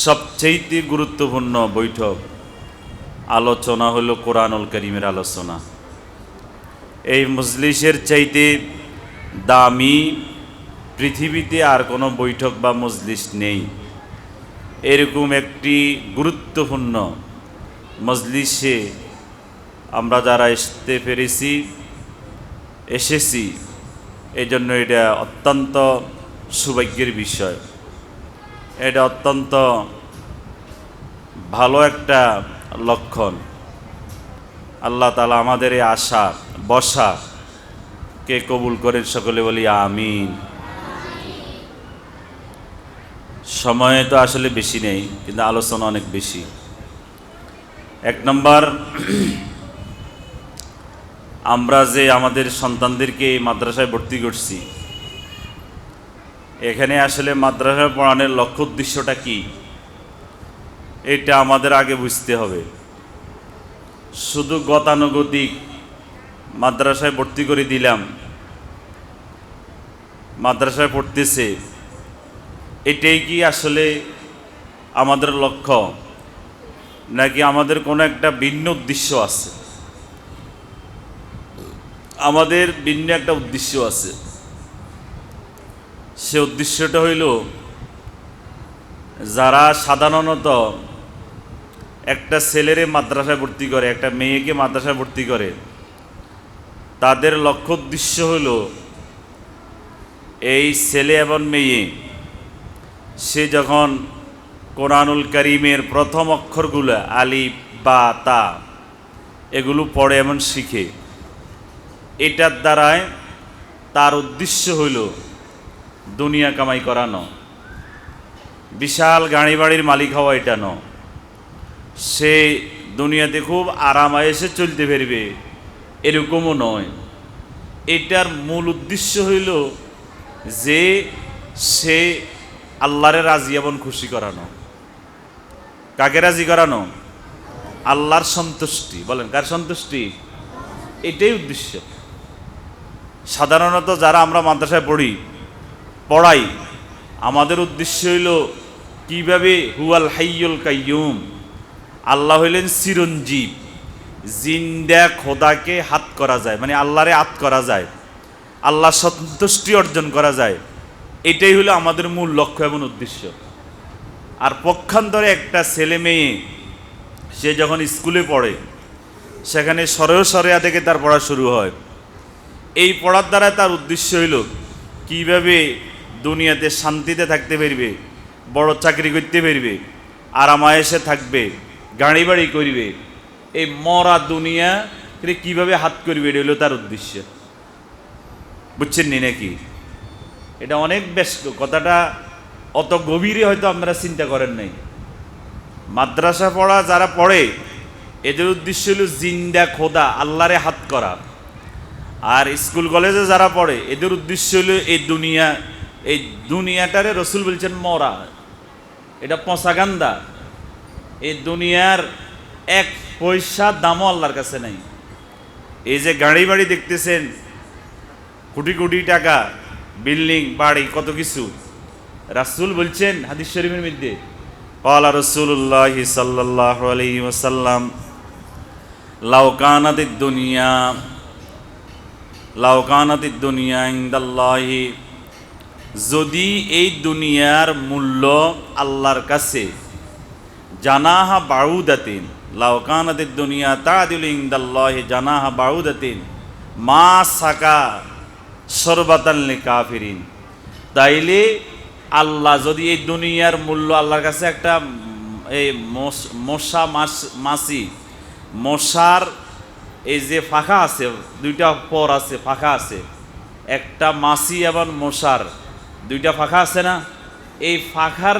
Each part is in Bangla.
সবচেয়ে গুরুত্বপূর্ণ বৈঠক আলোচনা হলো কোরআনুল করিমের আলোচনা। এই মজলিসের চাইতে দামি পৃথিবীতে আর কোনো বৈঠক বা মজলিস নেই। এরকম একটি গুরুত্বপূর্ণ মজলিসে আমরা যারা আসতে পেরেছি, এসেছি এই জন্য এটা অত্যন্ত সৌভাগ্যের বিষয়। এটা অত্যন্ত ভালো একটা লক্ষণ। আল্লাহ তালা আমাদের এই আশা বসা কে কবুল করেন সকলে বলি আমিন। সময় তো আসলে বেশি নেই, কিন্তু আলোচনা অনেক বেশি। এক নম্বর, আমরা যে আমাদের সন্তানদেরকে এই মাদ্রাসায় ভর্তি করছি এখানে আসলে মাদ্রাসায় পড়ানোর লক্ষ্য উদ্দেশ্যটা কি? এটা আমাদের আগে বুঝতে হবে। শুধু গতানুগতিক মাদ্রাসায় ভর্তি করে দিলাম, মাদ্রাসায় পড়তেছে, এটাই কি আসলে আমাদের লক্ষ্য? নাকি আমাদের কোনো একটা ভিন্ন উদ্দেশ্য আছে? আমাদের ভিন্ন একটা উদ্দেশ্য আছে। সে উদ্দেশ্যটা হইল, যারা সাধারণত একটা ছেলেরে মাদ্রাসায় ভর্তি করে, একটা মেয়েকে মাদ্রাসায় ভর্তি করে, তাদের লক্ষ্য উদ্দেশ্য হল এই ছেলে এবং মেয়ে, সে যখন কোরআনুল করিমের প্রথম অক্ষরগুলো আলিফ, বা, তা এগুলো পড়ে এমন শিখে, এটার দ্বারায় তার উদ্দেশ্য হইল দুনিয়া কামাই করানো বিশাল গাড়ি বাড়ির মালিক হওয়া এটা ন। সে দুনিয়াতে খুব আরাম এসে চলতে পারবে, এরকমও নয়। এটার মূল উদ্দেশ্য হইল যে সে আল্লাহরে রাজি এবং খুশি করানো কাকে রাজি করানো আল্লাহর সন্তুষ্টি। বলেন, কার সন্তুষ্টি? এটাই উদ্দেশ্য। সাধারণত যারা আমরা মাদ্রাসায় পড়ি পড়াই। আমাদের উদ্দেশ্য হইল কীভাবে হুয়াল হাইয়ুল কাইয়ুম। আল্লাহ হইলেন চিরঞ্জীব। জিন্দা খোদাকে হাত করা যায় মানে আল্লাহরে হাত করা যায়। আল্লাহ সন্তুষ্টি অর্জন করা যায়। এটাই হলো আমাদের মূল লক্ষ্য এবং উদ্দেশ্য। আর পক্ষান্তরে একটা ছেলে মেয়ে, সে যখন স্কুলে পড়ে, সেখানে সরেও সরেয়া থেকে তার পড়া শুরু হয়। এই পড়ার দ্বারা তার উদ্দেশ্য হইল কীভাবে দুনিয়াতে শান্তিতে থাকতে পারবে, বড় চাকরি করতে পারবে আরামায়েসে থাকবে গাড়ি বাড়ি করবে, এই মরা দুনিয়া কীভাবে হাত করবে, এটা হলো তার উদ্দেশ্য। বুঝছেন নি নাকি? এটা অনেক ব্যস্ত, কথাটা অত গভীরে হয়তো আপনারা চিন্তা করেন নাই। মাদ্রাসা পড়া যারা পড়ে, এদের উদ্দেশ্য হলো জিন্দা খোদা, আল্লাহরে হাত করা। আর স্কুল কলেজে যারা পড়ে, এদের উদ্দেশ্য হলো এই দুনিয়া এই দুনিয়াটারে রসুল বলছেন মরা এটা পঁচাগান্দা এই দুনিয়ার এক পয়সা দামও আল্লাহর কাছে নাই এই যে গাড়ি বাড়ি দেখতেছেন কোটি কোটি টাকা বিল্ডিং বাড়ি কত কিছু রাসুল বলছেন হাদিস শরীফের মধ্যে قال رسول الله صلى الله عليه وسلم لو كانت الدنيا لو كانت الدنيا عند الله যদি এই দুনিয়ার মূল্য আল্লাহর কাছে, জানাহা বাউদাতিন লাউকানাদের দুনিয়া তাদিল ইন্দাল্লাহ, জানাহা বাউদাতিন, মা সাকা সরবাতাল্লি কাফিরিন তাইলে আল্লাহ যদি এই দুনিয়ার মূল্য আল্লাহর কাছে একটা, এই মশা মাস মাসি মশার এই যে ফাঁকা আছে, দুইটা পর আছে, ফাঁকা আছে, একটা মাসি এবং মশার। দুইটা ফাঁকা আছে না? এই ফাঁকার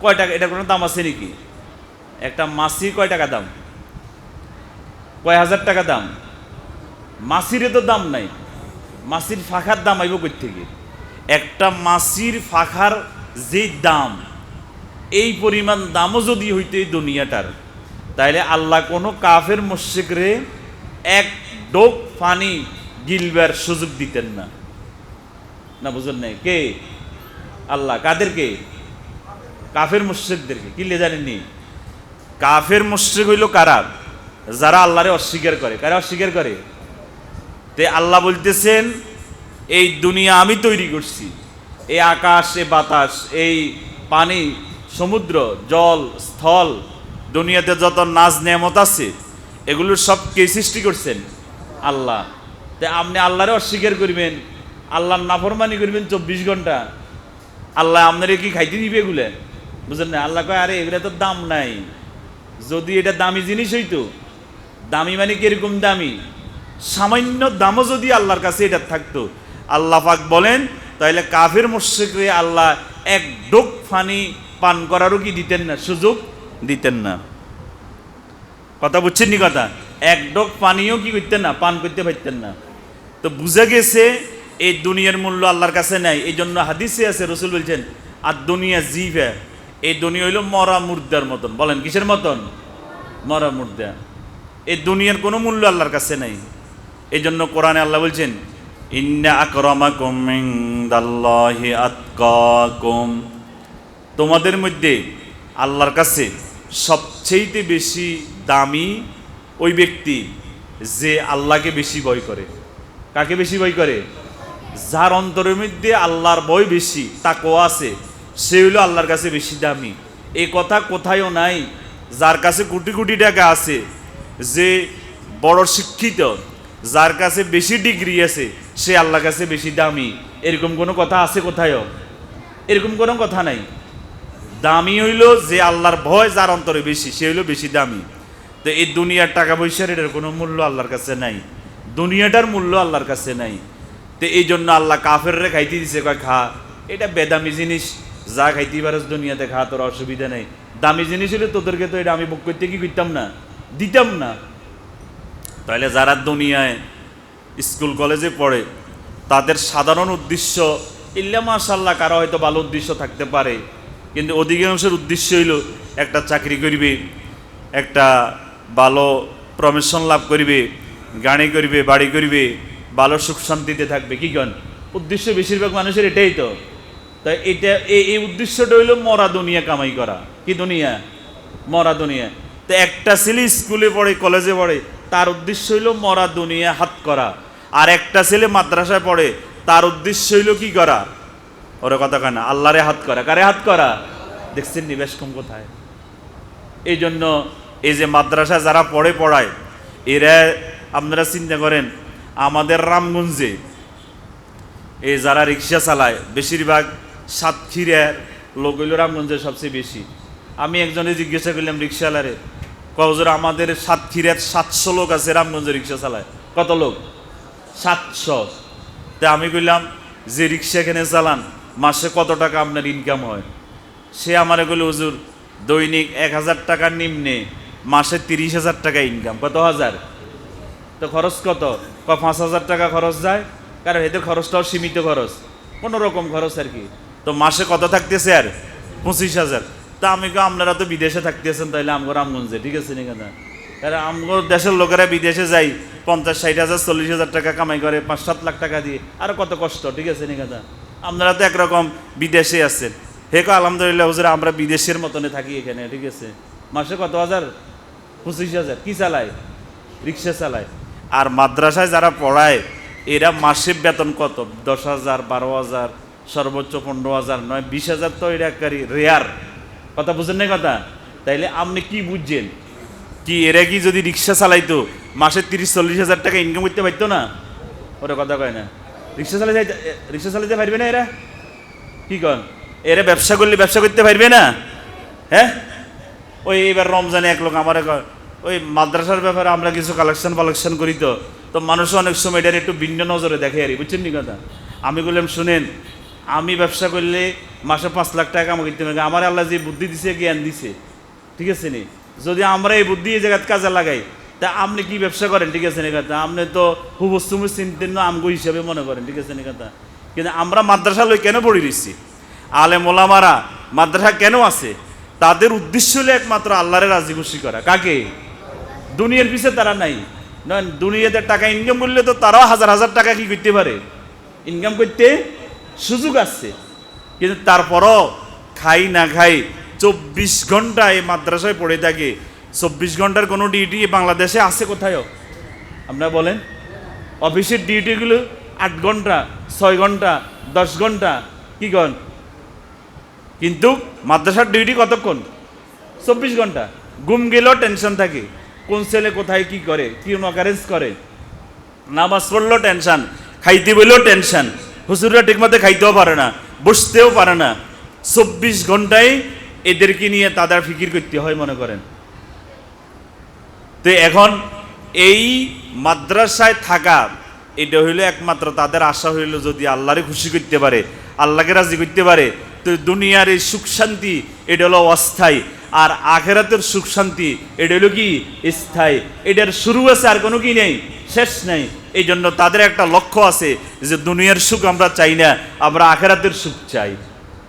কয় টাকা? এটা কোনো দাম আছে নাকি? একটা মাসি কয় টাকা দাম? কয় হাজার টাকা দাম? মাসিরে তো দাম নাই। মাসির ফাঁকার দাম আইব কই থেকে? একটা মাসির ফাঁকার যে দাম, এই পরিমাণ দামও যদি হইতো দুনিয়াটার, তাইলে আল্লাহ কোনো কাফের মুশ্রিকরে এক ডোক পানি গিলবার সুযোগ দিতেন না। না বুঝলেন নাই? কে? আল্লাহ। কাদেরকে? কাফের মুশ্রিকদেরকে। কিনলে জানেননি কাফের মুশ্রিক হইল কারা? যারা আল্লাহরে অস্বীকার করে। কারা অস্বীকার করে? তে আল্লাহ বলতেছেন, এই দুনিয়া আমি তৈরি করছি। এই আকাশ, এ বাতাস, এই পানি, সমুদ্র, জল, স্থল, দুনিয়াতে যত নাজ নেমত আছে এগুলোর সব কে সৃষ্টি করছেন আল্লাহ। তে আপনি আল্লাহরে অস্বীকার করবেন। আল্লাহর নাফরমানি করবেন চব্বিশ ঘণ্টা। আল্লাহ আপনারে কি খাইতে দিবে এগুলো? বুঝলেন না? আল্লাহ কয়, আরে, এগুলো তো দাম নাই। যদি এটা দামি জিনিস হইতো, দামি মানে কীরকম দামি? সামান্য দামও যদি আল্লাহর কাছে এটা থাকতো। আল্লাহ পাক বলেন তাহলে কাফের মুশ্রিকরে আল্লাহ এক ডোক ফানি পান করারও কি দিতেন না? সুযোগ দিতেন না। কথা বুঝছেন নি কথা? এক ডোক পানিও কি করতেন না? পান করতে পারতেন না। তো বুঝে গেছে এই দুনিয়ার মূল্য আল্লাহর কাছে নাই। এই জন্য হাদিসে আছে, রসুল বলছেন, আর দুনিয়া জিভে। এই দুনিয়া হইল মরা মুর্দার মতন। বলেন, কিসের মতন? মরা মুর্দা। এই দুনিয়ার কোনো মূল্য আল্লাহর কাছে নাই। এই জন্য কোরআনে আল্লাহ বলছেন, ইন্না তোমাদের মধ্যে আল্লাহর কাছে সবচেয়েতে বেশি দামি ওই ব্যক্তি যে আল্লাহকে বেশি ভয় করে। কাকে বেশি ভয় করে? যার অন্তরের মধ্যে আল্লাহর ভয় বেশি তাকও আছে, সে হইল আল্লাহর কাছে বেশি দামি। এই কথা কোথায়ও নাই, যার কাছে কোটি কোটি টাকা আছে, যে বড় শিক্ষিত, যার কাছে বেশি ডিগ্রি আছে, সে আল্লাহর কাছে বেশি দামি। এরকম কোনো কথা আছে কোথায়ও? এরকম কোনো কথা নাই। দামি হইল যে আল্লাহর ভয় যার অন্তরে বেশি, সে হইল বেশি দামি। তো এই দুনিয়ার টাকা পয়সার এটার কোনো মূল্য আল্লাহর কাছে নাই। দুনিয়াটার মূল্য আল্লাহর কাছে নাই। তো এই জন্য আল্লাহ কাফেররে খাইতে দিছে, কয়, খা, এটা বেদামি জিনিস, যা খাইতে পারস দুনিয়াতে, খা, তোর অসুবিধা নেই। দামি জিনিস হলে তোদেরকে তো এটা আমি বুক করতে কি করতাম না? দিতাম না। তাহলে যারা দুনিয়ায় স্কুল, কলেজে পড়ে, তাদের সাধারণ উদ্দেশ্য, ইল্লা মাশাল্লাহ কারও হয়তো ভালো উদ্দেশ্য থাকতে পারে, কিন্তু অধিকাংশের উদ্দেশ্য হইল একটা চাকরি করিবে, একটা ভালো প্রমোশন লাভ করিবে, গাড়ি করিবে, বাড়ি করিবে ভালো সুখ শান্তিতে থাকবে। কি কন? উদ্দেশ্য বেশিরভাগ মানুষের এটাই তো। তাই এটা, এই উদ্দেশ্যটা হইল মরা দুনিয়া কামাই করা। কি দুনিয়া? মরা দুনিয়া। তো একটা ছেলে স্কুলে পড়ে, কলেজে পড়ে, তার উদ্দেশ্য হইল মরা দুনিয়া হাত করা। আর একটা ছেলে মাদ্রাসায় পড়ে, তার উদ্দেশ্য হইল কি করা? ওরা কথা কয় না, আল্লাহরে হাত করা। কারে হাত করা? দেখছেন নিবেশ কম কোথায়? এই জন্য এই যে মাদ্রাসা যারা পড়ে, পড়ায়, এরা আপনারা চিন্তা করেন আমাদের রামগঞ্জে এই যারা রিক্সা চালায়, বেশিরভাগ সাতক্ষীরার লোক হইল রামগঞ্জের সবচেয়ে বেশি। আমি একজনে জিজ্ঞাসা করলাম রিক্সাওয়ালারে কজোর আমাদের সাতক্ষীরার সাতশো লোক আছে রামগঞ্জে রিক্সা চালায়। কত লোক? সাতশো। তা আমি কইলাম, যে রিক্সা এখানে চালান, মাসে কত টাকা আপনার ইনকাম হয়? সে আমারে কইল, হুজুর, দৈনিক এক হাজার টাকার নিম্নে মাসে তিরিশ হাজার টাকা ইনকাম কত হাজার? তো খরচ কত? ক পাঁচ হাজার টাকা খরচ যায়? কারণ এদের খরচটাও সীমিত খরচ। কোনো রকম খরচ আর কি। তো মাসে কত থাকতেছে আর? পঁচিশ হাজার। তা আমি কো আপনারা তো বিদেশে থাকতেছেন, তাইলে আমগো রামগঞ্জে, ঠিক আছে নি কথা কারণ আমগো দেশের লোকেরা বিদেশে যাই, পঞ্চাশ, ষাট হাজার, চল্লিশ হাজার টাকা কামাই করে, পাঁচ, সাত লাখ টাকা দিয়ে। আরও কত কষ্ট, ঠিক আছে নি কথা আপনারা তো একরকম বিদেশে আছেন। হে কো আলহামদুলিল্লাহ হুজুর, আমরা বিদেশের মতনে থাকি এখানে, ঠিক আছে? মাসে কত হাজার? পঁচিশ হাজার। কি চালায়? রিক্সা চালায়। আর মাদ্রাসায় যারা পড়ায়, এরা মাসে বেতন কত? দশ হাজার, বারো হাজার, সর্বোচ্চ পনেরো হাজার, নয়, বিশ হাজার তো এটা একেবারে রেয়ার। কথা বুঝেন না কথা? তাইলে আপনি কি বুঝছেন? কি এরা কি যদি রিক্সা চালাইতো, মাসে তিরিশ, চল্লিশ হাজার টাকা ইনকাম করতে পারতো না? ওরা কথা কয় না। রিক্সা চালাই রিক্সা চালাইতে পারবে না এরা? কি কন? এরা ব্যবসা করলে ব্যবসা করতে পারবে না? হ্যাঁ? ওই এবার রমজানে এক লোক আমার ওই মাদ্রাসার ব্যাপারে আমরা কিছু কালেকশন কালেকশন করি তো। তো মানুষ অনেক সময় এটার একটু ভিন্ন নজরে দেখে আর বুঝছেন নি কথা? আমি বললাম, শুনেন, আমি ব্যবসা করলে মাসে পাঁচ লাখ টাকা আমাকে দিতে হবে। আমার আল্লাহ যে বুদ্ধি দিছে, জ্ঞান দিছে। ঠিক আছে নি? যদি আমরা এই বুদ্ধি এই জায়গায় কাজে লাগাই, তা আপনি কি ব্যবসা করেন? ঠিক আছে নি কথা? আপনি তো হুবস্তুমু চিনতেন না, আমগো হিসাবে মনে করেন। ঠিক আছে নি কথা? কিন্তু আমরা মাদ্রাসা লই কেন পড়ি দিচ্ছি আলে মোলামারা মাদ্রাসা কেন আছে? তাদের উদ্দেশ্য হলো একমাত্র আল্লাহরে রাজি খুশি করা। কাকে? দুনিয়ার পিছে তারা নাই। নয় দুনিয়াতে টাকা ইনকাম করলে তো তারাও হাজার হাজার টাকা কি করতে পারে? ইনকাম করতে সুযোগ আছে। কিন্তু তারপরও খাই না খাই চব্বিশ ঘণ্টা এই মাদ্রাসায় পড়ে থাকে। চব্বিশ ঘণ্টার কোনো ডিউটি বাংলাদেশে আছে কোথায়ও? আপনারা বলেন, অফিসের ডিউটিগুলো আট ঘণ্টা, ছয় ঘণ্টা, দশ ঘণ্টা, কি কন? কিন্তু মাদ্রাসার ডিউটি কতক্ষণ? চব্বিশ ঘণ্টা। ঘুম গেলেও টেনশন থাকে। কোন ছেলে কোথায় কি করে, কি অকারেন্স করে? নামাজ পড়লেও টেনশন খাইতে বললেও টেনশন হুজুররা ঠিকমতো খাইতেও পারে না, বসতেও পারে না। চব্বিশ ঘন্টায় এদেরকে নিয়ে তাদের ফিকির করতে হয়, মনে করেন। তো এখন এই মাদ্রাসায় থাকা, এটা হইল একমাত্র তাদের আশা হইল যদি আল্লাহরে খুশি করতে পারে, আল্লাহকে রাজি করতে পারে, তো দুনিয়ার এই সুখ শান্তি, এটা হলো অস্থায়ী। আর আখেরাতের সুখ শান্তি, এটা হলো কি? স্থায়ী। এটার শুরু আছে আর কোনো কি নেই? শেষ নেই। এই জন্য তাদের একটা লক্ষ্য আছে যে দুনিয়ার সুখ আমরা চাই না, আমরা আখেরাতের সুখ চাই।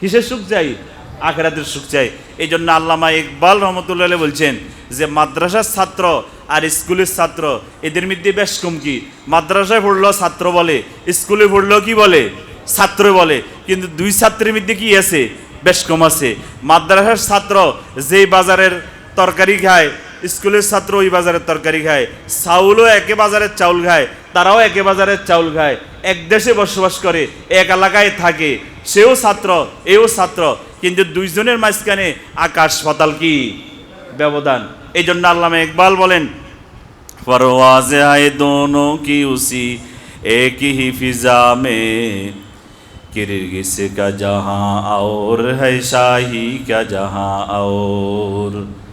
কিসের সুখ চাই? আখেরাতের সুখ চাই। এই জন্য আল্লামা ইকবাল রহমতুল্লাহ বলছেন যে মাদ্রাসার ছাত্র আর স্কুলের ছাত্র, এদের মধ্যে বেশ কম কি? মাদ্রাসায় পড়ল ছাত্র বলে, স্কুলে পড়ল কি বলে? ছাত্র বলে। কিন্তু দুই ছাত্রের মধ্যে কি আছে? বেশ কম আছে। মাদ্রাসার ছাত্র যেই বাজারের তরকারি খায়, স্কুলের ছাত্র ওই বাজারের তরকারি খায়, চাউলও একে বাজারের চাউল খায়, তারাও একে বাজারের চাউল খায়। এক দেশে বসবাস করে, এক এলাকায় থাকে, সেও ছাত্র, এও ছাত্র, কিন্তু দুইজনের মাঝখানে আকাশ পাতাল কি? ব্যবধান। এই জন্য আল্লামা ইকবাল বলেন, ফরওয়াজ আয় দোনো কি উসি, এক ফিজা মে किरगिस का जहाँ और है शाही का जहाँ और।